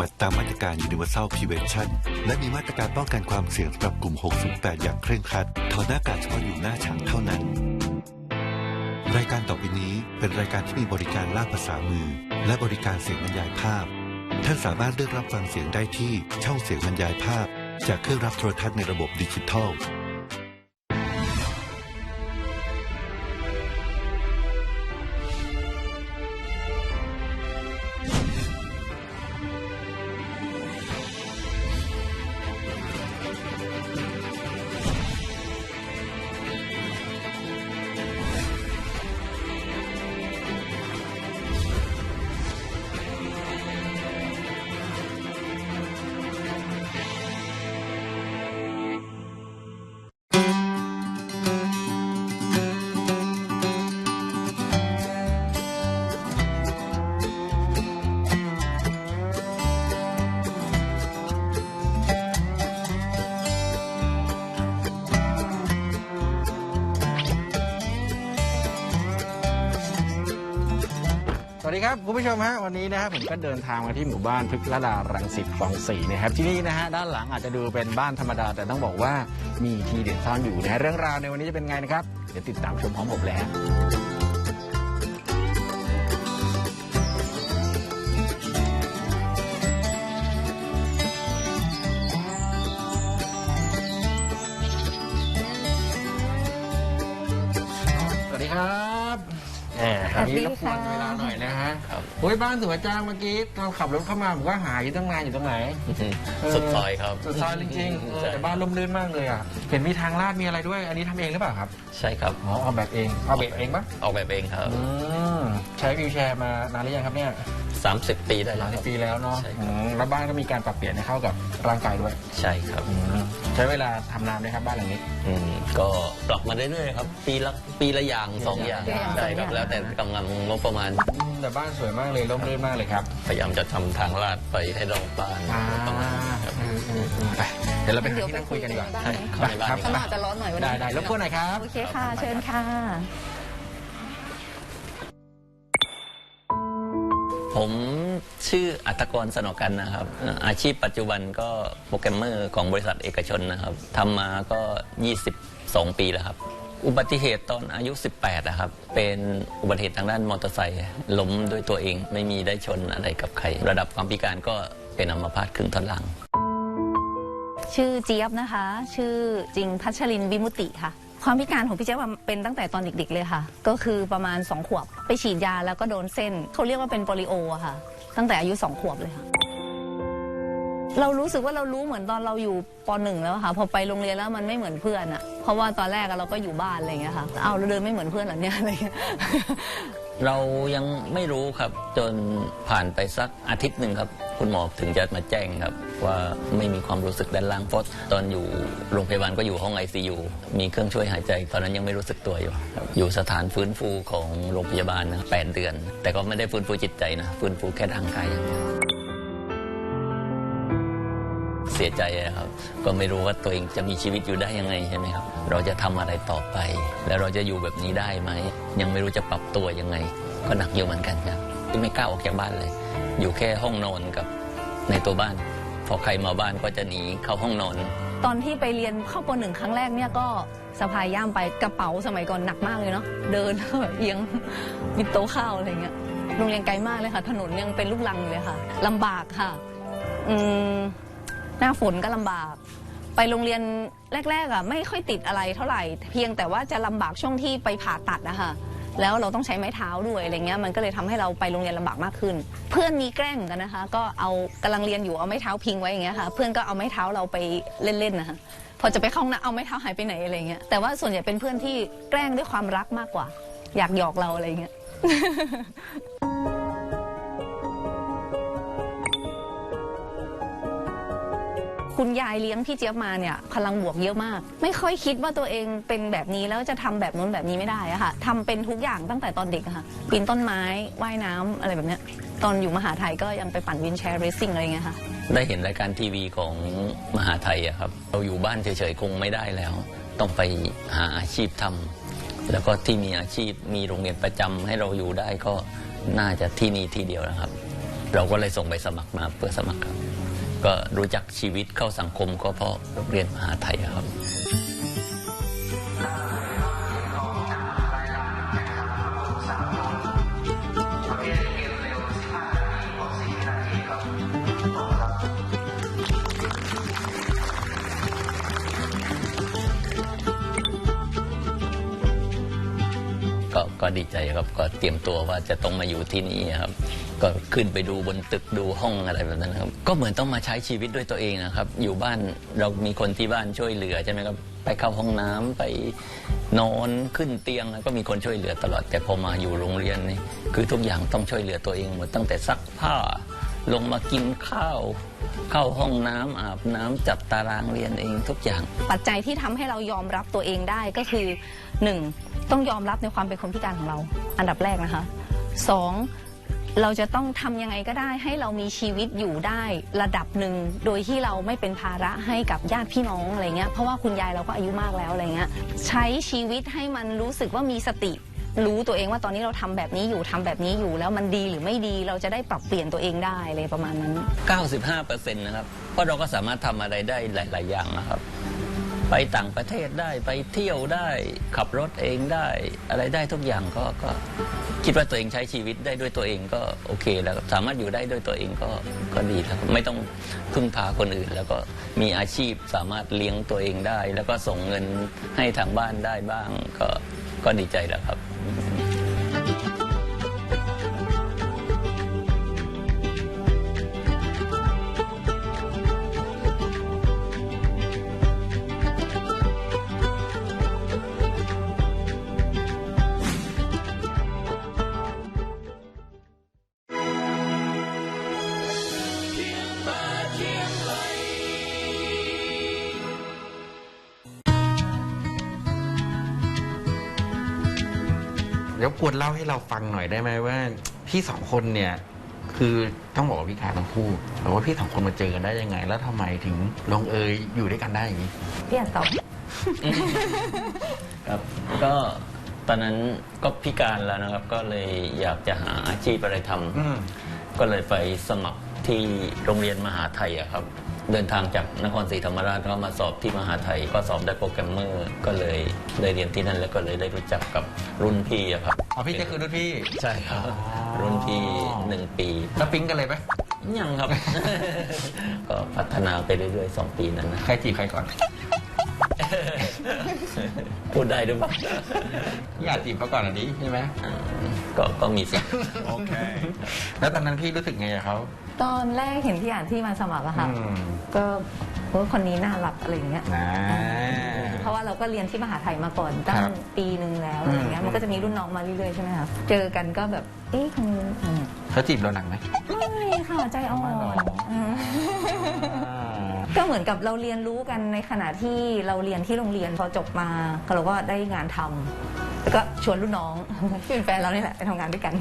บัติตามมาตรการ Universal Prevention และมีมาตรการป้องกันความเสี่ยงสำหรับกลุ่ม 608 อย่างเคร่งครัดถอดหน้ากากเฉพาะอยู่หน้าฉากเท่านั้น รายการต่อไปนี้เป็นรายการที่มีบริการล่าภาษามือ และบริการเสียงบรรยายภาพ ท่านสามารถเลือกรับฟังเสียงได้ที่ช่องเสียงบรรยายภาพ จากเครื่องรับโทรทัศน์ในระบบดิจิทัล ดีครับคุณผู้ชมฮะวันนี้นะครับผมก็เดินทางมาที่หมู่บ้านพฤกษดารังสิตคลองสี่นะครับที่นี่นะฮะด้านหลังอาจจะดูเป็นบ้านธรรมดา แต่ต้องบอกว่ามีทีเด็ดซ่อนอยู่นะฮะเรื่องราวในวันนี้จะเป็นไงนะครับเดี๋ยวติดตามชมพร้อมผมเลยฮะสวั นนี้รบกวนเวลาหน่อยนะฮะครับโอ้ยบ้านสวยจังเมื่อกี้เราขับรถเข้ามาผมก็หาอยู่ตั้งนานอยู่ตรงไหนสุดซอยครับสุดซอยจริงๆเออใช่แต่บ้านร่มรื่นมากเลยอะเห็นมีทางลาดมีอะไรด้วย อันนี้ทำเองหรือเปล่าครับใช่ครับอ๋อเอาแบบเองเอาแบบเองปะออกแบบเองครับ อืมใช้วิวแชร์มานานหรือยังครับเนี่ย 30 ปีได้หแล้ลาวยคสิรับบปีแล้วเนาะใช่ครับ อืมแล้วบ้านก็มีการปรับเปลี่ยนให้เข้ากับร่างกายด้วยใช่ครับอืมใช้เวลาทำนานไหมครับบ้านหลังนี้ อืมก็ปรับมาเรื่อยๆครับ ปีละปีละอย่างสองอย่างปีละอย่าง ได้ครับสองอย่างแล้วแต่กำลังงบประมาณ อืมแต่บ้านสวยมากเลยร่มรื่นมากเลยครับพยายามจะทำทางลาดไปให้รอบบ้านอ่าประมาณนี้ครับ อืมอืมอืมไปเดี๋ยวเราไปหาที่นั่งคุยกันดีกว่าเดี๋ยวไปคุยกันในบ้านเข้าในบ้าน ครับ ข้างนอกจะร้อนหน่อยวันได้นี้ได้รบกวนหน่อยครับ โอเคค่ะ เชิญค่ะ ผมชื่ออัตกรสนอกันนะครับ อาชีพปัจจุบันก็โปรแกรมเมอร์ของบริษัทเอกชนนะครับทำมาก็ 22 ปีแล้วครับ อุบัติเหตุตอนอายุ 18นะครับ เป็นอุบัติเหตุทางด้านมอเตอร์ไซค์ล้มด้วยตัวเองไม่มีได้ชนอะไรกับใคร ระดับความพิการก็เป็นอัมพาตครึ่งท่อนหลังชื่อเจี๊ยบนะคะ ชื่อจริงพัชรินวิมุติค่ะ ความพิการของพี่เจ๊ยบเป็นตั้งแต่ตอนเด็กๆเลยค่ะ ก็คือประมาณ2ขวบไปฉีดยาแล้วก็โดนเส้นเขาเรียกว่าเป็นโปลิโออะค่ะ ตั้งแต่อายุ2ขวบเลยค่ะ เรารู้สึกว่าเรารู้เหมือนตอนเราอยู่ปหนึ่งแล้วค่ะพอไปโรงเรียนแล้วมันไม่เหมือนเพื่อนอะเพราะว่าตอนแรกอะเราก็อยู่บ้านอะไรอย่างเงี้ยค่ะเอาเราเดินไม่เหมือนเพื่อนเหรอเนี่ยอะไรเงี้ย เรายังไม่รู้ครับ จนผ่านไปสักอาทิตย์หนึ่งครับ คุณหมอถึงจะมาแจ้งครับ ว่าไม่มีความรู้สึกด้านล่างเพราะตอนอยู่โรงพยาบาลก็อยู่ห้อง ICU มีเครื่องช่วยหายใจ ตอนนั้นยังไม่รู้สึกตัวอยู่ครับอยู่สถานฟื้นฟูของโรงพยาบาลนะแปดเดือน แต่ก็ไม่ได้ฟื้นฟูจิตใจนะฟื้นฟูแค่ร่างกายอย่างเดียวเสียใจอะครับ ก็ไม่รู้ว่าตัวเองจะมีชีวิตอยู่ได้ยังไงใช่ไหมครับ เราจะทำอะไรต่อไป แล้วเราจะอยู่แบบนี้ได้ไหม ยังไม่รู้จะปรับตัวยังไง ก็หนักอยู่เหมือนกันครับไม่กล้าออกจากบ้านเลย อยู่แค่ห้องนอนกับในตัวบ้าน พอใครมาบ้านก็จะหนีเข้าห้องนอน ตอนที่ไปเรียนเข้าปหนึ่งครั้งแรกเนี่ยก็สะพายย่ามไปกระเป๋าสมัยก่อนหนักมากเลยเนาะเดินแบบเอียงมิดโต๊ะข้าวอะไรเงี้ยโรงเรียนไกลมากเลยค่ะ ถนนยังเป็นลูกรังอยู่เลยค่ะลำบากค่ะอืมหน้าฝนก็ลำบาก ไปโรงเรียนแรกๆอะไม่ค่อยติดอะไรเท่าไหร่ เพียงแต่ว่าจะลำบากช่วงที่ไปผ่าตัดนะคะ แล้วเราต้องใช้ไม้เท้าด้วยอะไรเงี้ยมันก็เลยทำให้เราไปโรงเรียนลำบากมากขึ้น เพื่อนมีแกล้งกันนะคะ ก็เอากำลังเรียนอยู่เอาไม้เท้าพิงไว้อย่างเงี้ยค่ะ เพื่อนก็เอาไม้เท้าเราไปเล่นๆนะคะพอจะไปเข้าห้องน้ำเอาไม้เท้าหายไปไหนอะไรเงี้ยแต่ว่าส่วนใหญ่เป็นเพื่อนที่แกล้งด้วยความรักมากกว่า อยากหยอกเราอะไรเงี้ย คุณยายเลี้ยงพี่เจี๊ยบมาเนี่ยพลังบวกเยอะมาก ไม่ค่อยคิดว่าตัวเองเป็นแบบนี้แล้วจะทำแบบนู้นแบบนี้ไม่ได้อะค่ะทำเป็นทุกอย่างตั้งแต่ตอนเด็กค่ะปีนต้นไม้ว่ายน้ำอะไรแบบเนี้ยตอนอยู่มหาไทยก็ยังไปปั่นวินแชร์เรซิ่งอะไรเงี้ยค่ะได้เห็นรายการทีวีของมหาไทยอะครับเราอยู่บ้านเฉยๆคงไม่ได้แล้ว ต้องไปหาอาชีพทำแล้วก็ที่มีอาชีพมีโรงเรียนประจำให้เราอยู่ได้ก็น่าจะที่นี่ที่เดียวนะครับ เราก็เลยส่งไปสมัครมาเพื่อสมัครครับ ก็รู้จักชีวิตเข้าสังคมก็เพราะเรียนมหาไทยครับ ก็ดีใจครับก็เตรียมตัวว่าจะต้องมาอยู่ที่นี่ครับก็ขึ้นไปดูบนตึกดูห้องอะไรแบบนั้นครับก็เหมือนต้องมาใช้ชีวิตด้วยตัวเองนะครับ อยู่บ้านเรามีคนที่บ้านช่วยเหลือใช่ไหมครับไปเข้าห้องน้ำไปนอนขึ้นเตียงแล้วก็มีคนช่วยเหลือตลอด แต่พอมาอยู่โรงเรียนนี่คือทุกอย่างต้องช่วยเหลือตัวเองหมดตั้งแต่ซักผ้าลงมากินข้าว เข้าห้องน้ำอาบน้ำจัดตารางเรียนเองทุกอย่าง ปัจจัยที่ทำให้เรายอมรับตัวเองได้ก็คือ 1. ต้องยอมรับในความเป็นคนพิการของเรา อันดับแรกนะคะ 2. เราจะต้องทำยังไงก็ได้ให้เรามีชีวิตอยู่ได้ระดับหนึ่งโดยที่เราไม่เป็นภาระให้กับญาติพี่น้องอะไรเงี้ยเพราะว่าคุณยายเราก็อายุมากแล้วอะไรเงี้ยใช้ชีวิตให้มันรู้สึกว่ามีสติ รู้ตัวเองว่าตอนนี้เราทำแบบนี้อยู่ทำแบบนี้อยู่ แล้วมันดีหรือไม่ดีเราจะได้ปรับเปลี่ยนตัวเองได้อะไรประมาณนั้น 95%นะครับเพราะเราก็สามารถทำอะไรได้หลาย ๆ อย่างนะครับ ไปต่างประเทศได้ไปเที่ยวได้ขับรถเองได้ อะไรได้ทุกอย่างก็ก็คิดว่าตัวเองใช้ชีวิตได้ด้วยตัวเองก็โอเคแล้วสามารถอยู่ได้ด้วยตัวเองก็ก็ดีแล้วไม่ต้องพึ่งพาคนอื่น แล้วก็มีอาชีพสามารถเลี้ยงตัวเองได้ แล้วก็ส่งเงินให้ทางบ้านได้บ้างก็ก็ดีใจแล้วครับ เดี๋ยวควรเล่าให้เราฟังหน่อยได้ไหมว่า พี่สองคนเนี่ย คือต้องบอกว่าพิการทั้งคู่แต่ว่าพี่สองคนมาเจอกันได้ยังไง แล้วทำไมถึงลงเอยอยู่ด้วยกันได้อย่างนี้พี่อยากตอบครับก็ตอนนั้นก็พิการแล้วนะครับ ก็เลยอยากจะหาอาชีพอะไรทำอืมก็เลยไปสมัครที่โรงเรียนมหาไทยอะครับ เดินทางจากนครศรีธรรมราชก็มาสอบที่มหาไทยก็สอบได้โปรแกรมเมอร์ก็เลยได้เรียนที่นั่นแล้วก็เลยได้รู้จักกับรุ่นพี่อะครับอ๋อพี่จะคือรุ่นพี่ ใช่ครับ รุ่นพี่หนึ่งปี แล้วปิ๊งกันเลยไหมยังครับ ก็พัฒนาไปเรื่อยๆสองปีนั้นนะ ใครจีบใครก่อน พูดได้หรือเปล่าอยากจีบเขาก่อนอะดิใช่ไหมอ่าก็ก็มีสิทธิ์ แล้วตอนนั้นพี่รู้สึกไงกับเขา ตอนแรกเห็นพี่อ่านที่มาสมัครอะค่ะ อืม ก็ว่าคนนี้น่ารักอะไรอย่างเงี้ย นะ เพราะว่าเราก็เรียนที่มหาไทยมาก่อนตั้คงรับปีหนึ่งแล้วอะไรเงี้ย อืม มันก็จะมีรุ่นน้องมาเรื่อยๆใช่ไหมคะ เจอกันก็แบบ เอ๊ะคนนี้อืมเขาจีบเราหนักไหมไม่ค่ะใจอ่อไม่หรอนอืมก็เหมือนกับเราเรียนรู้กันในขณะที่เราเรียนที่โรงเรียนพอจบมาก็เราก็ได้งานทำ แล้วก็ชวนรุ่นน้อง ที่เป็นแฟนเรานี่แหละไปทำงานด้วยกัน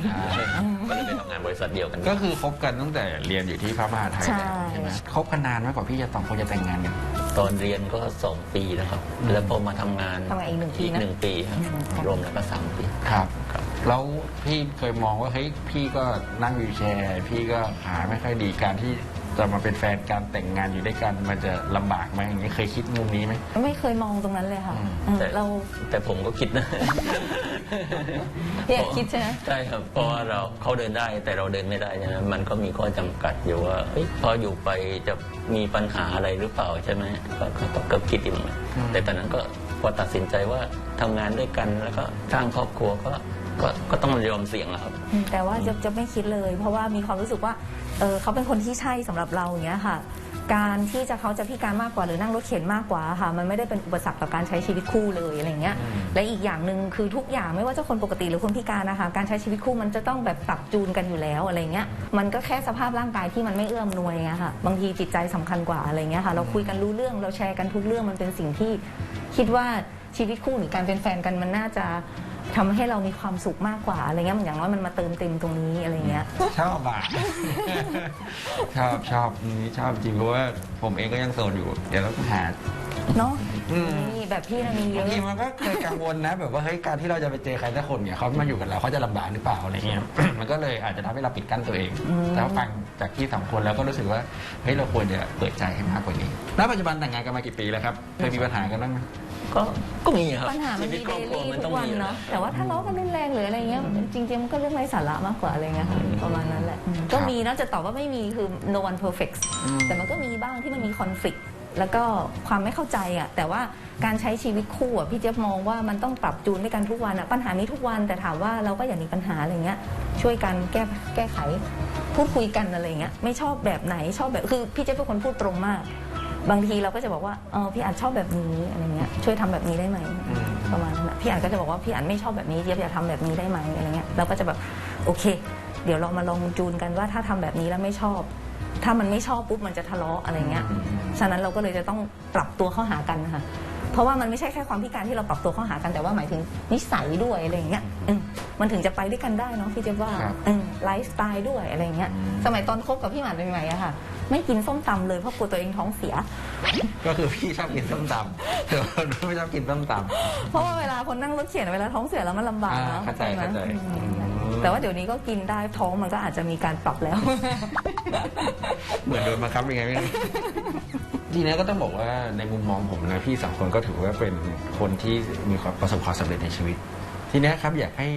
ก็เลยไปทำงานบริษัทเดียวกันก็คือคบกันตั้งแต่เรียนอยู่ที่พระมหาไทยใช่ แล้วใช่ไหมคบกันนานไหมกว่าพี่จะสองคนจะแต่งงานกันตอนเรียนก็สองปีนะครับอืมแล้วพอมาทำงานทำงานอีกหนึ่งปีนะหนึ่งปีครับอืมรวมแล้วก็สามปี ครับ ครับ แล้วพี่เคยมองว่าเฮ้ยพี่ก็นั่งวีลแชร์ พี่ก็ขาไม่ค่อยดีการที่ จะมาเป็นแฟนการแต่งงานอยู่ด้วยกันมันจะลำบากไหมอย่างนี้เคยคิดมุมนี้ไหม ไม่เคยมองตรงนั้นเลยค่ะอืม อืมแต่เราแต่ผมก็คิดนะพี่อยากคิดใช่ไหม ใช่ครับเพราะว่าเราเขาเดินได้แต่เราเดินไม่ได้ใช่ไหมมันก็มีข้อจำกัดอยู่ว่าเอ้ยพออยู่ไปจะมีปัญหาอะไรหรือเปล่าใช่ไหมก็ก็ก็ก็คิดอยู่เหมือนกันแต่ตอนนั้นก็พอตัดสินใจว่าทำงานด้วยกันแล้วก็สร้างครอบครัวก็ ก็ก็ต้องยอมเสี่ยงอะครับ อืมแต่ว่าจะจะไม่คิดเลย เพราะว่ามีความรู้สึกว่าเออเขาเป็นคนที่ใช่สำหรับเราอย่างเงี้ยค่ะ การที่จะเขาจะพิการมากกว่าหรือนั่งรถเข็นมากกว่าค่ะ มันไม่ได้เป็นอุปสรรคต่อการใช้ชีวิตคู่เลยอะไรเงี้ยและอีกอย่างหนึ่งคือทุกอย่างไม่ว่าจะคนปกติหรือคนพิการนะคะการใช้ชีวิตคู่มันจะต้องแบบปรับจูนกันอยู่แล้วอะไรเงี้ยมันก็แค่สภาพร่างกายที่มันไม่เอื้อมนวยไงค่ะบางทีจิตใจสำคัญกว่าอะไรเงี้ยค่ะ เราคุยกันรู้เรื่องเราแชร์กันทุกเรื่องมันเป็นสิ่งที่ คิดว่าชีวิตคู่หรือการเป็นแฟนกันมันน่าจะ ทำให้เรามีความสุขมากกว่าอะไรเงี้ยมันอย่างน้อยมันมาเติมเต็มตรงนี้อะไรเงี้ย ชอบอะ ชอบชอบอันนี้ชอบจริงเพราะว่าผมเองก็ยังโสดอยู่ เดี๋ยวเราก็หา เนาะอืมนี่แบบพี่นะมีเยบางอะ ทีมันก็เคยกังวลนะ แบบว่าเฮ้ยการที่เราจะไปเจอใครสักคนเนี่ยเขามาอยู่กับเราเขาจะลำบากหรือเปล่าอะไรเงี้ย มันก็เลยอาจจะทำให้เราปิดกั้นตัวเองอืมแต่ว่าฟังจากพี่สองคนแล้วก็รู้สึกว่าเฮ้ยเราควรจะเปิดใจให้มากกว่านี้ณปัจจุบันแต่งงานกันมากี่ปีแล้วครับเคยมีปัญหากันบ้างไหม ก็ก็มีครับปัญหามันชีวิมีตคเดรอบครัวลี่มันทุต้อกงวันมีเนาะแต่ว่าถ้าทะเลาะกันรุนแรงหรืออะไรเงี้ยจริงๆมันก็เรื่องไร้สาระมากกว่าอะไรเงี้ยค่ะประมาณนั้นแหละอืมก็มีนะจะตอบว่าไม่มีคือ no one perfect แต่มันก็มีบ้างที่มันมีคอน FLICT แล้วก็ความไม่เข้าใจอะแต่ว่าการใช้ชีวิตคู่อะพี่เจี๊ยบมองว่ามันต้องปรับจูนด้วยกันทุกวันอะปัญหามีทุกวันแต่ถามว่าเราก็อย่ามีปัญหาอะไรเงี้ยช่วยกันแก้แก้ไขพูดคุยกันอะไรเงี้ยไม่ชอบแบบไหนชอบแบบคือพี่เจี๊ยบเป็นคนพูดตรงมาก บางทีเราก็จะบอกว่าเออพี่อันชอบแบบนี้อะไรเงี้ยช่วยทำแบบนี้ได้ไหมอืมประมาณนั้นอะพี่อันก็จะบอกว่าพี่อันไม่ชอบแบบนี้เจี๊ยบอยากทำแบบนี้ได้ไหมอะไรเงี้ยเราก็จะแบบโอเค เดี๋ยวเรามาลองจูนกันว่าถ้าทำแบบนี้แล้วไม่ชอบ ถ้ามันไม่ชอบปุ๊บมันจะทะเลาะอะไรเงี้ยฉะนั้นเราก็เลยจะต้องปรับตัวเข้าหากันนะคะ เพราะว่ามันไม่ใช่แค่ความพิการที่เราปรับตัวเข้าหากันแต่ว่าหมายถึงนิสัยด้วยอะไรเงี้ยอืมมันถึงจะไปด้วยกันได้เนาะพี่เจ๊ยบว่าครับอืมไลฟ์สไตล์ด้วยอะไรเงี้ยสมัยตอนคบกับพี่หมันเป็นไงอะค่ะ ไม่กินส้มตำเลยเพราะกลัวตัวเองท้องเสีย ก็คือพี่ชอบกินส้มตำแต่ว่าไม่ชอบกินส้มตำ เพราะว่าเวลาคนนั่งรถเข็นเวลาท้องเสียแล้วมันลำบากอ่านะเข้าใจไหมเข้าใจอืมอืม แต่ว่าเดี๋ยวนี้ก็กินได้ท้องมันก็อาจจะมีการปรับแล้ว เหมือนโดนมาครับยังไงไม่รู้ ทีนี้ก็ต้องบอกว่าในมุมมองผมนะพี่สองคนก็ถือว่าเป็นคนที่มีความประสบความสำเร็จในชีวิต ทีนี้ครับอยากให้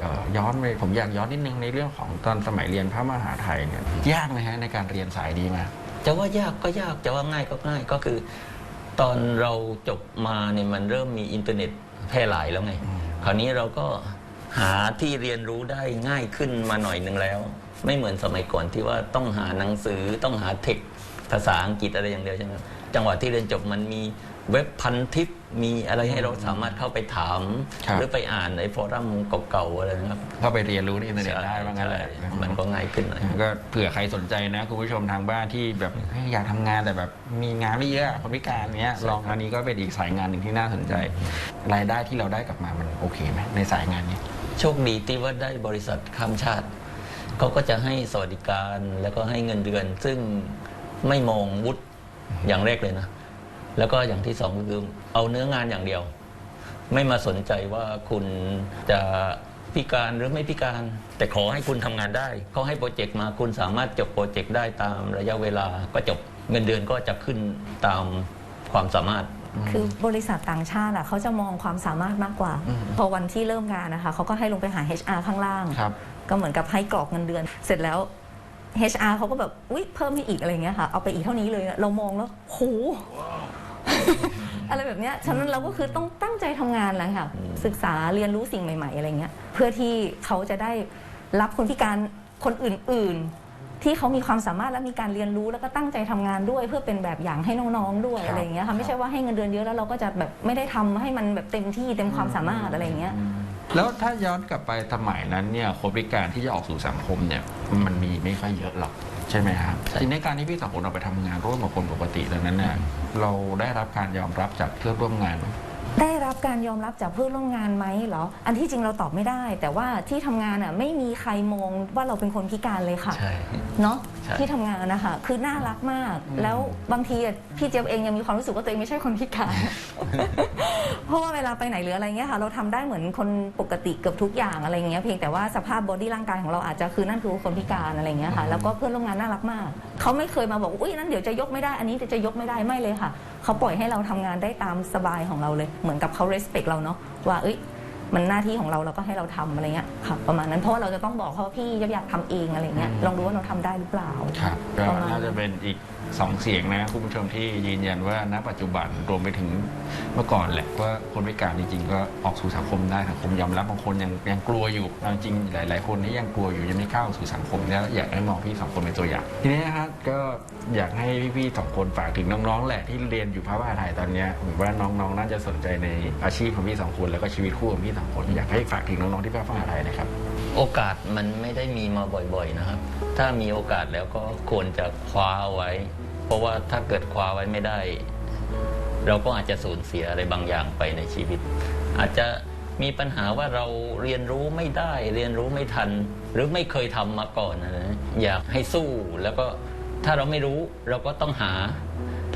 เอ่อย้อนไปผมอยากย้อนนิดนึงในเรื่องของตอนสมัยเรียนพระมหาไทยเนี่ยยากไหมฮะในการเรียนสายนี้มา จะว่ายากก็ยากจะว่าง่ายก็ง่ายก็คือ ตอนเราจบมาเนี่ยมันเริ่มมีอินเทอร์เน็ตแพร่หลายแล้วไง คราวนี้เราก็หาที่เรียนรู้ได้ง่ายขึ้นมาหน่อยหนึ่งแล้ว ไม่เหมือนสมัยก่อนที่ว่าต้องหาหนังสือต้องหาเทค ภาษาอังกฤษอะไรอย่างเดียวใช่ไหมครับจังหวะที่เรียนจบมันมีเว็บพันทิปมีอะไรให้เราสามารถเข้าไปถาม ครับ หรือไปอ่านในฟอรัมเก่าๆอะไรนะครับเข้าไปเรียนรู้ในอินเทอร์เน็ตได้ว่างั้นแหละใช่มันก็ง่ายขึ้นหน่อย ก็เผื่อใครสนใจนะคุณผู้ชมทางบ้านที่แบบเฮ้ยอยากทำงานแต่แบบมีงานไม่เยอะคนพิการเนี้ยใช่ลองอันนี้ก็เป็นอีกสายงานหนึ่งที่น่าสนใจ รายได้ที่เราได้กลับมามันโอเคไหมในสายงานนี้ โชคดีที่ว่าได้บริษัทข้ามชาติ เขาก็จะให้สวัสดิการแล้วก็ให้เงินเดือน ซึ่ง ไม่มองวุฒิอย่างแรกเลยนะ แล้วก็อย่างที่สองก็คือเอาเนื้องานอย่างเดียว ไม่มาสนใจว่าคุณจะพิการหรือไม่พิการ แต่ขอให้คุณทำงานได้เขาให้โปรเจกต์มาคุณสามารถจบโปรเจกต์ได้ตามระยะเวลาก็จบเงินเดือนก็จะขึ้นตามความสามารถคือบริษัทต่างชาติอะเขาจะมองความสามารถมากกว่าอืมพอวันที่เริ่มงานนะคะเขาก็ให้ลงไปหา HR ข้างล่างครับก็เหมือนกับให้กรอกเงินเดือน เสร็จแล้ว HR เขาก็แบบอุ๊ยเพิ่มให้อีกอะไรเงี้ยค่ะเอาไปอีกเท่านี้เลยเรามองแล้วโหอะไรแบบเนี้ยฉะนั้นเราก็คือต้องตั้งใจทำงานแหละค่ะ ศึกษาเรียนรู้สิ่งใหม่ๆ อะไรเงี้ยเพื่อที่เขาจะได้รับคนพิการคนอื่น ๆ ที่เขามีความสามารถและมีการเรียนรู้แล้วก็ตั้งใจทำงานด้วย เพื่อเป็นแบบอย่างให้น้องๆด้วยครับอะไรเงี้ยค่ะไม่ใช่ว่าให้เงินเดือนเยอะแล้วเราก็จะแบบไม่ได้ทำให้มันแบบเต็มที่เต็มความสามารถอะไรเงี้ย แล้วถ้าย้อนกลับไปสมัยนั้นเนี่ยคนพิการที่จะออกสู่สังคมเนี่ยมันมีไม่ค่อยเยอะหรอกใช่ไหมครับใช่ทีนี้การที่พี่สองคนออกไปทำงานร่วมกับคนปกติดังนั้นเนี่ยเราได้รับการยอมรับจากเพื่อนร่วมงานไหมได้ รับการยอมรับจากเพื่อนร่วมงานไหมเหรอ อันที่จริงเราตอบไม่ได้ แต่ว่าที่ทำงานอะไม่มีใครมองว่าเราเป็นคนพิการเลยค่ะ ใช่ เนาะใช่ที่ทำงานนะคะคือน่ารักมาก แล้วบางทีอะพี่เจี๊ยบเองยังมีความรู้สึกว่าตัวเองไม่ใช่คนพิการ เพราะว่าเวลาไปไหนหรืออะไรเงี้ยค่ะเราทำได้เหมือนคนปกติเกือบทุกอย่างอะไรเงี้ยเพียงแต่ว่าสภาพบอดี้ร่างกายของเราอาจจะคือนั่นคือคนพิการอะไรเงี้ยค่ะแล้วก็เพื่อนร่วมงานน่ารักมากเขาไม่เคยมาบอกว่าอุ้ยนั้นเดี๋ยวจะยกไม่ได้อันนี้เดี๋ยวจะยกไม่ได้ไม่เลยค่ะเขาปล่อยให้เราทำงานได้ตามสบายของเราเลยเหมือนกับเขา respect เราเนาะว่าเอ้ย มันหน้าที่ของเราเราก็ให้เราทำอะไรเงี้ยค่ะประมาณนั้นเพราะว่าเราจะต้องบอกเขาว่าพี่อยากทำเองอะไรเงี้ยลองดูว่าเราทำได้หรือเปล่า ครับก็ประมาณ น่าจะเป็นอีกสองเสียงนะคุณผู้ชมที่ยืนยันว่าณปัจจุบันรวมไปถึงเมื่อก่อนแหละว่าคนพิการจริงๆก็ออกสู่สังคมได้สังคมยอมรับบางคนยังยังกลัวอยู่เอาจริงๆหลาย ๆ คนที่ยังกลัวอยู่ยังไม่กล้าออกสู่สังคมแล้วอยากให้มองพี่สองคนเป็นตัวอย่างทีนี้นะฮะก็อยากให้พี่ๆสองคนฝากถึงน้องๆแหละที่เรียนอยู่พระมหาไทยตอนเนี้ยผมว่าน้องๆน่าจะสนใจในอาชีพของพี่สองคนแล้วก็ชีวิตคู่ของพี่สองคนอยากให้ฝากถึงน้องๆที่พระมหาไทยนะครับ โอกาสมันไม่ได้มีมาบ่อยๆนะครับ ถ้ามีโอกาสแล้วก็ควรจะคว้าเอาไว้ เพราะว่าถ้าเกิดคว้าไว้ไม่ได้ เราก็อาจจะสูญเสียอะไรบางอย่างไปในชีวิต อาจจะมีปัญหาว่าเราเรียนรู้ไม่ได้เรียนรู้ไม่ทัน หรือไม่เคยทำมาก่อนนะอยากให้สู้แล้วก็ถ้าเราไม่รู้เราก็ต้องหา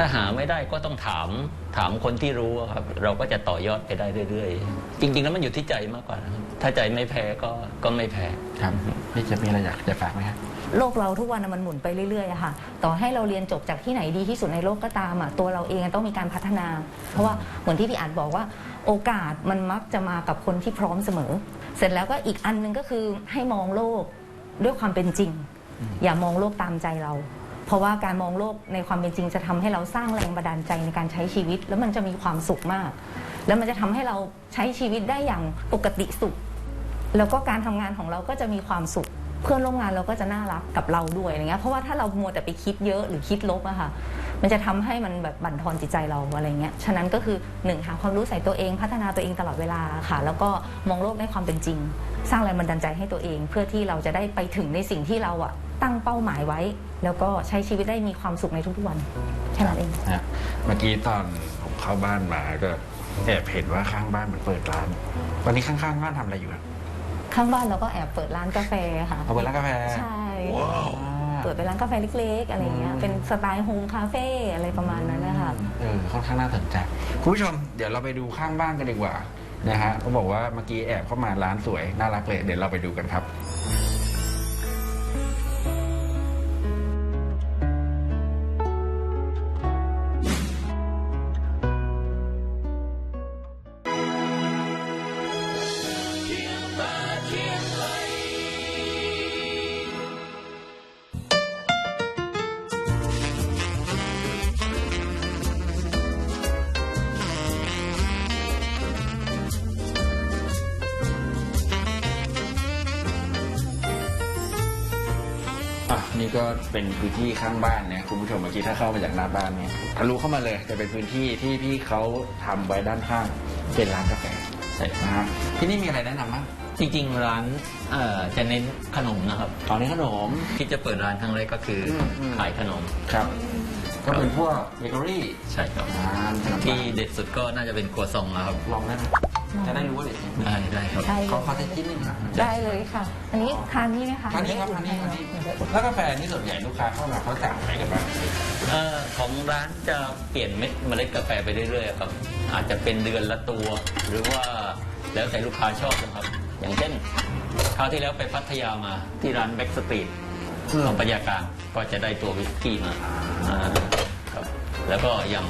ถ้าถ้าหาไม่ได้ก็ต้องถามถามคนที่รู้อะครับ เราก็จะต่อยอดไปได้เรื่อยๆ จริง ๆ แล้วมันอยู่ที่ใจมากกว่านะครับถ้าใจไม่แพ้ก็ก็ไม่แพ้ ครับนี่จะมีอะไรอยากจะฝากไหมครับ โลกเราทุกวันน่ะมันหมุนไปเรื่อยๆอะค่ะ ต่อให้เราเรียนจบจากที่ไหนดีที่สุดในโลกก็ตามอะตัวเราเองต้องมีการพัฒนา เพราะว่าเหมือนที่พี่อาจบอกว่า โอกาสมันมักจะมากับคนที่พร้อมเสมอ เสร็จแล้วก็อีกอันหนึงก็คือให้มองโลกด้วยความเป็นจริง อย่ามองโลกตามใจเรา เพราะว่าการมองโลกในความเป็นจริงจะทำให้เราสร้างแรงบันดาลใจในการใช้ชีวิต แล้วมันจะมีความสุขมาก แล้วมันจะทำให้เราใช้ชีวิตได้อย่างปกติสุข แล้วก็การทำงานของเราก็จะมีความสุข เพื่อนร่วมงานเราก็จะน่ารักกับเราด้วยอะไรเงี้ยเพราะว่าถ้าเรามัวแต่ไปคิดเยอะหรือคิดลบอะค่ะมันจะทำให้มันแบบบั่นทอนจิตใจเราอะไรเงี้ยฉะนั้นก็คือหนึ่งหาความรู้ใส่ตัวเองพัฒนาตัวเองตลอดเวลาค่ะ แล้วก็มองโลกในความเป็นจริง สร้างแรงบันดาลใจให้ตัวเอง เพื่อที่เราจะได้ไปถึงในสิ่งที่เราอะ ตั้งเป้าหมายไว้ แล้วก็ใช้ชีวิตได้มีความสุขในทุกๆวันแค่นั้นเอง นะเมื่อกี้ตอนผมเข้าบ้านมาก็แอบเห็นว่าข้างบ้านมันเปิดร้านวันนี้ข้างๆบ้านทำอะไรอยู่ครับข้างบ้านเราก็แอบเปิดร้านกาแฟค่ะ เอาเปิดร้านกาแฟใช่ อ่าเปิดเป็นร้านกาแฟเล็กๆ อะไรเงี้ยอืมเป็นสไตล์โฮมคาเฟ่อะไรประมาณนั้นนะคะ เออค่อนข้างน่าสนใจคุณผู้ชมเดี๋ยวเราไปดูข้างบ้านกันดีกว่านะฮะเขาบอกว่าเมื่อกี้แอบเข้ามาร้านสวยน่ารักเลยเดี๋ยวเราไปดูกันครับ นี่ก็เป็นพื้นที่ข้างบ้านเนี่ยคุณผู้ชมเมื่อกี้ถ้าเข้ามาจากหน้าบ้านเนี่ยทะลุเข้ามาเลยจะเป็นพื้นที่ที่พี่เขาทำไว้ด้านข้างเป็นร้านกาแฟใช่นะฮะที่นี่มีอะไรแนะนำบ้างจริงๆร้านเอ่อจะเน้นขนมนะครับตอนนี้ขนม ที่จะเปิดร้านครั้งแรกก็คืออมอืม ขายขนมครับ ก็เป็นพวกเบเกอรี่ใช่ครับ ร้านขนมที่ปังเด็ดสุดก็น่าจะเป็นครัวซองนะครับลองได้ไหม จะได้รู้ว่าเด็ดได้ ได้ครับ ได้ขอขอเทสจิ้มนึงครับได้เลยค่ะ อันนี้ทานนี่ไหมคะทานนี้ครับทานนี้ทานนี้แล้วกาแฟนี่ส่วนใหญ่ลูกค้าเข้ามาเขาสั่งอะไรกันบ้าง เอ่อของร้านจะเปลี่ยนเม็ดเมล็ดกาแฟไปเรื่อยๆครับ อาจจะเป็นเดือนละตัว หรือว่าแล้วแต่ลูกค้าชอบนะครับ อย่างเช่นคราวที่แล้วไปพัทยามาที่ร้านแบ็กสตรีทของปัญญากลางก็จะได้ตัววิสกี้มาอ่าครับแล้วก็อย่าง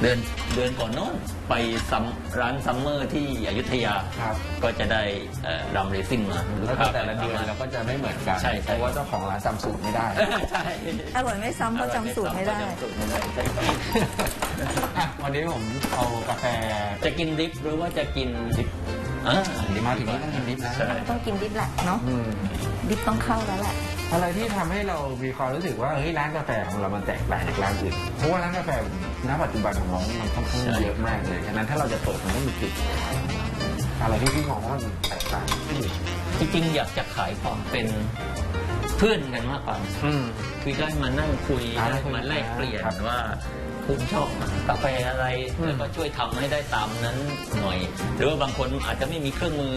เดือนเดือนก่อนโน้นไปซัมร้านซัมเมอร์ที่อยุธยา ครับ ก็จะได้เอ่อรัมเรซิ่งมาแล้วก็แต่ละเดือนเราก็จะไม่เหมือนกัน ใช่ใช่เพราะว่าเจ้าของร้านจำสูตรไม่ได้ ใช่อร่อยไม่ซ้ำเพราะจำสูตรไม่ได้ จำสูตรไม่ได้ใช่ครับอะวันนี้ผมเอากาแฟ จะกินดิฟหรือว่าจะกินดิฟอ่าดิฟมาถึงนี่ต้องกินดิฟนะ ใช่ ต้องกินดิบแหละเนาะอืมดิบต้องเข้าแล้วแหละ อะไรที่ทำให้เรามีความรู้สึกว่าเฮ้ยร้านกาแฟของเรามันแตกต่างจากร้านอื่นเพราะว่าร้านกาแฟ ณปัจจุบันของเรามันค่อนข้างเยอะมากเลยฉะนั้นถ้าเราจะเปิดมันต้องมีจุดอะไรที่พี่มองว่ามันแตกต่างจริงๆอยากจะขายความเป็นเพื่อนกันมากกว่าอืมคือได้มานั่งคุยอ่าได้มาแลกเปลี่ยนครับว่าคุณชอบกาแฟอะไรอืมแล้วก็ช่วยทำให้ได้ตามนั้นหน่อย หรือว่าบางคนอาจจะไม่มีเครื่องมือ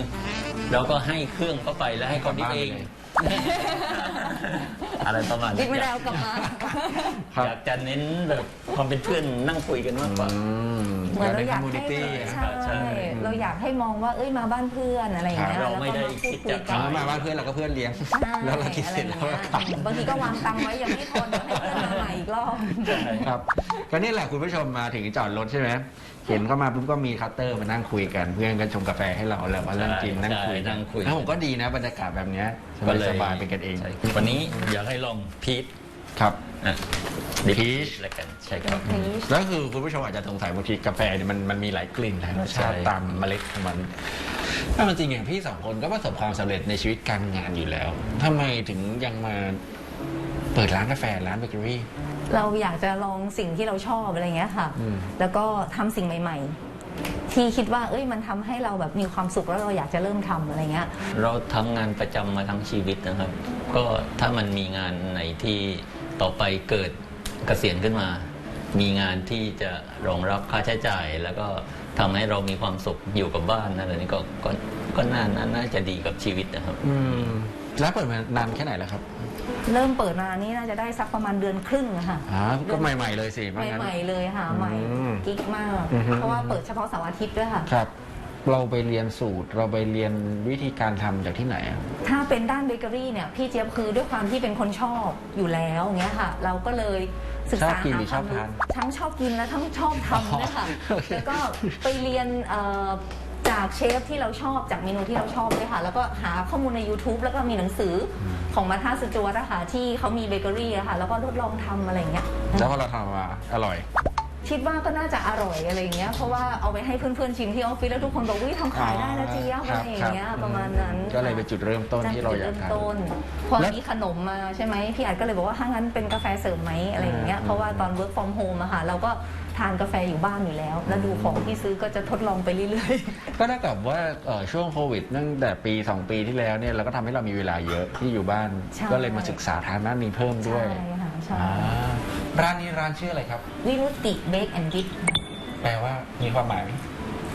เราก็ให้เครื่องเข้าไปแล้วให้เขาดิฟเอง อะไรประมาณดินี้บไม่ได้เอากลับมา ครับ อยากจะเน้นแบบความเป็นเพื่อนนั่งคุยกันมากกว่า เหมือนเราอยากมูนิให้ตี้ใช่ใช่ เราอยากให้มองว่าเอ้ยมาบ้านเพื่อนอะไรอย่างเงี้ยครับแล้วเราไม่ก็ได้มาพูดคิดคุยจะกัขายนมาบ้านเพื่อนเราก็เพื่อนเลี้ยงใช่แล้วเราคิดเสร็จแล้วก็กลับ บางทีก็วางตังค์ไว้ยังไม่พอเดี๋ยวให้เพื่อนมาใหม่อีกรอบ ครับก็นี่แหละคุณผู้ชมมาถึงจอดรถใช่ไหมเห็นเข้ามาปุ๊บก็มีคัตเตอร์มานั่งคุยกัน เพื่อนก็ชงกาแฟให้เราแล้วมาเริ่มกินใช่นั่งคุยใช่นั่งคุย แล้วผมก็ดีนะบรรยากาศแบบเนี้ย สบายๆเป็นกันเอง ใช่วันนี้อยากให้ลองพีทครับอะ Peach แล้วกันใช่ครับ แล้วคือคุณผู้ชมอาจจะสงสัยบางทีกาแฟเนี่ยมันมันมีหลายกลิ่นหลายรสชาติใช่ ตามเมล็ดของมันถ้ามันจริงอย่างพี่สองคนก็ประสบความสำเร็จในชีวิตการงานอยู่แล้วทำไมถึงยังมาเปิดร้านกาแฟร้านเบเกอรี่ เราอยากจะลองสิ่งที่เราชอบอะไรเงี้ยค่ะอืมแล้วก็ทำสิ่งใหม่ ๆ ที่คิดว่าเอ้ยมันทำให้เราแบบมีความสุขแล้วเราอยากจะเริ่มทำอะไรเงี้ย เราทำงานประจำมาทั้งชีวิตนะครับ ก็ถ้ามันมีงานไหนที่ต่อไปเกิดเกษียณขึ้นมา มีงานที่จะรองรับค่าใช้จ่าย แล้วก็ทำให้เรามีความสุขอยู่กับบ้านอะไรนี่ก็ก็ก็น่าน่าน่าจะดีกับชีวิตนะครับ อืม แล้วเปิดมานานแค่ไหนแล้วครับเริ่มเปิดมานี่น่าจะได้สักประมาณเดือนครึ่งอะค่ะอ๋อก็ใหม่ ๆ เลยสิว่างั้น ใหม่ๆเลยค่ะ ใหม่อืมกิ๊กมาก อือฮึ เพราะว่าเปิดเฉพาะเสาร์อาทิตย์ด้วยค่ะ ครับ เราไปเรียนสูตร เราไปเรียนวิธีการทำจากที่ไหนอะ ถ้าเป็นด้านเบเกอรี่เนี่ยพี่เจี๊ยบคือด้วยความที่เป็นคนชอบอยู่แล้วอย่างเงี้ยค่ะ เราก็เลยศึกชอบษากินหาหรือคชอวาบมรู้ทานทั้งชอบกินและทั้งชอบทำด้วยค่ะโอเคแล้วก็ไปเรียนเอ่อ จากเชฟที่เราชอบจากเมนูที่เราชอบด้วยค่ะ แล้วก็หาข้อมูลใน YouTube แล้วก็มีหนังสืออของมาธาสจวตนะคะที่เขามีเบเกอรี่อะค่ะ แล้วก็ทดลองทำอะไรอย่างเงี้ย แล้วพอเราทำมาอร่อย คิดว่าก็น่าจะอร่อยอะไรอย่างเงี้ย เพราะว่าเอาไปให้เพื่อนๆชิมที่ออฟฟิศแล้วทุกคนบอกวิทำขายได้นะเจี๊ยบคอะรับไรอย่างเงี้ยครับประมาณนั้นก็เลยเป็นจุดเริ่มต้นที่เราอยากจุดทำมต้นพอและมีขนมมาใช่ไหมพี่อัดก็เลยบอกว่าถ้างั้นเป็นกาแฟเสริมไหมอะไรอย่างเงี้ยอืมเพราะว่าตอน work from home อะค่ะเราก็ทานกาแฟอยู่บ้านอยู่แล้ว แล้วดูของที่ซื้อก็จะทดลองไปเรื่อยก็เท่ากับว่าเอ่อช่วงโควิดตั้งแต่ปี 2 ปีที่แล้วเนี่ยเราก็ทำให้เรามีเวลาเยอะที่อยู่บ้าน ใช่ ก็เลยมาศึกษาทางด้านนี้เพิ่มๆ ด้วยใช่ค่ะใช่อ่าร้านนี้ร้านชื่ออะไรครับ วิมุติเบคแอนด์ดิฟแปลว่ามีความหมายไหม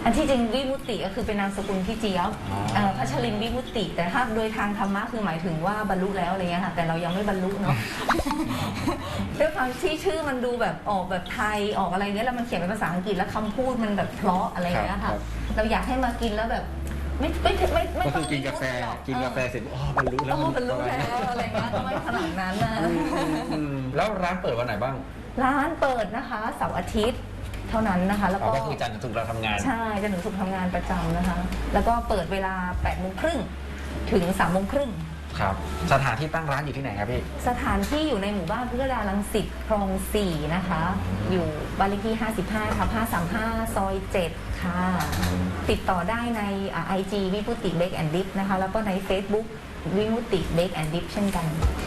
อันที่จริงวิมุติก็คือเป็นนามสกุลพี่เจี๊ยบอ๋อเอ่อพัชรินทร์วิมุติ แต่ถ้าโดยทางธรรมะคือหมายถึงว่าบรรลุแล้วอะไรเงี้ยค่ะ แต่เรายังไม่บรรลุเนาะ ด้วยความที่ชื่อมันดูแบบออกแบบไทยออกอะไรเงี้ยแล้วมันเขียนเป็นภาษาอังกฤษแล้วคำพูดมันแบบเพราะอะไรเงี้ยครัค่ะบเราอยากให้มากินแล้วแบบ ไม่ไม่ไม่ไม่ก็ต้คือองกินกาแฟหรอกินกาแฟเสร็จอ๋อบรรลุแล้วโอ้บรรลุแล้วอะไรเงี้ยก็ไม่ขนาดนั้นนะ อืมแล้วร้านเปิดวันไหนบ้าง ร้านเปิดนะคะเสาร์อาทิตย์เท่านั้นนะคะ แล้วอ๋อก็ก็คือจันทร์ถึงศุกร์เราทำงาน ใช่จะถึงสุกร์ทำงานประจำนะคะ แล้วก็เปิดเวลา8โมงครึ่งถึง3โมงครึ่ง ครับ สถานที่ตั้งร้านอยู่ที่ไหนครับพี่ สถานที่อยู่ในหมู่บ้านพุทธดารังสิตคลอง 4 นะคะ อยู่บ้านเลขที่ 55ทับ535 ซอย 7 ค่ะ ติดต่อได้ในไอจีวิมุติเบคแอนดิฟนะคะ แล้วก็ใน Facebook วิมุติเบคแอนดิฟเช่นกันค่ะอืม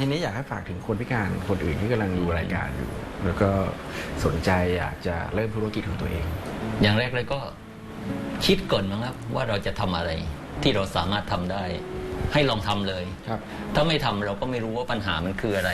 ทีนี้อยากให้ฝากถึงคนพิการคนอื่นที่กำลังดูรายการอยู่ แล้วก็สนใจอยากจะเริ่มธุรกิจของตัวเอง อย่างแรกเลยก็คิดก่อนนะครับว่าเราจะทำอะไรที่เราสามารถทำได้ ให้ลองทำเลย ครับ ถ้าไม่ทำเราก็ไม่รู้ว่าปัญหามันคืออะไร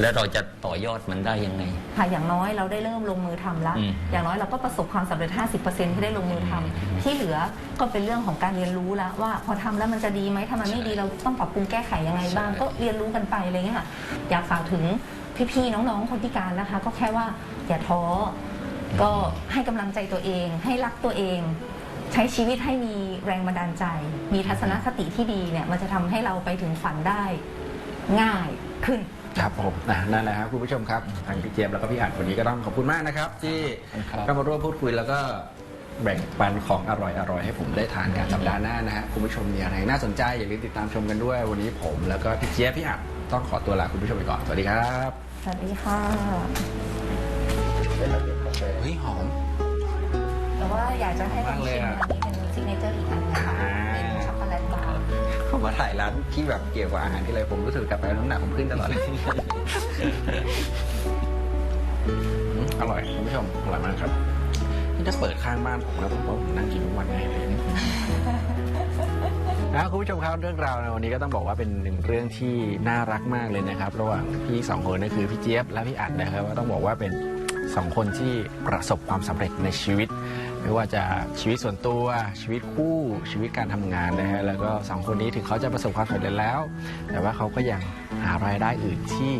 และเราจะต่อยอดมันได้ยังไง ค่ะอย่างน้อยเราได้เริ่มลงมือทำแล้ว อืมอย่างน้อยเราก็ประสบความสำเร็จ 50%ที่ได้ลงมือทำที่เหลือก็เป็นเรื่องของการเรียนรู้แล้วว่าพอทำแล้วมันจะดีไหมถ้ามันไม่ดีเราต้องปรับปรุงแก้ไขยังไงบ้างก็เรียนรู้กันไปอะไรเงี้ยค่ะอยากฝากถึงพี่ๆน้องๆคนพิการนะคะ ก็แค่ว่าอย่าท้อก็ให้กำลังใจตัวเอง ให้รักตัวเอง ใช้ชีวิตให้มีแรงบันดาลใจ มีทัศนคติที่ดีเนี่ยมันจะทำให้เราไปถึงฝันได้ง่ายขึ้น ครับผมอะนั่นแหละครับคุณผู้ชมครับทางพี่เจมส์แล้วก็พี่อัดวันนี้ก็ต้องขอบคุณมากนะครับ ที่ครับเข้ามาร่วมพูดคุยแล้วก็แบ่งปันของอร่อยๆ ให้ผมได้ทานกันสัปดาห์หน้านะฮะคุณผู้ชมมีอะไรน่าสนใจอย่าลืมติดตามชมกันด้วย วันนี้ผมแล้วก็พี่เจี๊ยบพี่อัดต้องขอตัวลาคุณผู้ชมไปก่อนสวัสดีครับ สวัสดีค่ะ เฮ้ยหอมแต่ว่าอยากจะให้ลองมากเลยชิมอะอันนี้เป็นซิกเนเจอร์อีกอันนะคะอ่า ผมมาถ่ายร้านที่แบบเกี่ยวกับอาหารที่ไรผมรู้สึกกลับไปน้ำหนักผมขึ้นตลอดเลยอืมอร่อยคุณผู้ชมอร่อยมากครับนี่ถ้าเปิดข้างบ้านผมแล้วผมว่าผมนั่งกินทุกวันแน่เลยเนี่ยนะคุณผู้ชมครับเรื่องราวในวันนี้ก็ต้องบอกว่าเป็นหนึ่งเรื่องที่น่ารักมากเลยนะครับระหว่างพี่สองคนนั่นคือพี่เจี๊ยบและพี่อัดนะครับว่าต้องบอกว่าเป็น สองคนที่ประสบความสำเร็จในชีวิต ไม่ว่าจะชีวิตส่วนตัว ชีวิตคู่ชีวิตการทำงานนะฮะแล้วก็สองคนนี้ถึงเขาจะประสบความสำเร็จแล้ว แต่ว่าเขาก็ยังหารายได้อื่นที่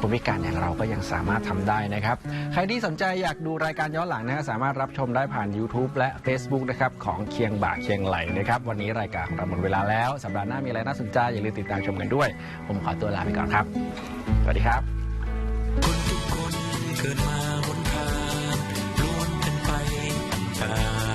คนพิการอย่างเราก็ยังสามารถทำได้นะครับ ใครที่สนใจอยากดูรายการย้อนหลังนะฮะสามารถรับชมได้ผ่าน YouTube และ Facebook นะครับของเคียงบ่าเคียงไหลนะครับวันนี้รายการของเราหมดเวลาแล้วสัปดาห์หน้ามีอะไรน่าสนใจอย่าลืมติดตามชมกันด้วย ผมขอตัวลาไปก่อนครับ สวัสดีครับ เกิดมาบนทางล้วนเป็นไปตาม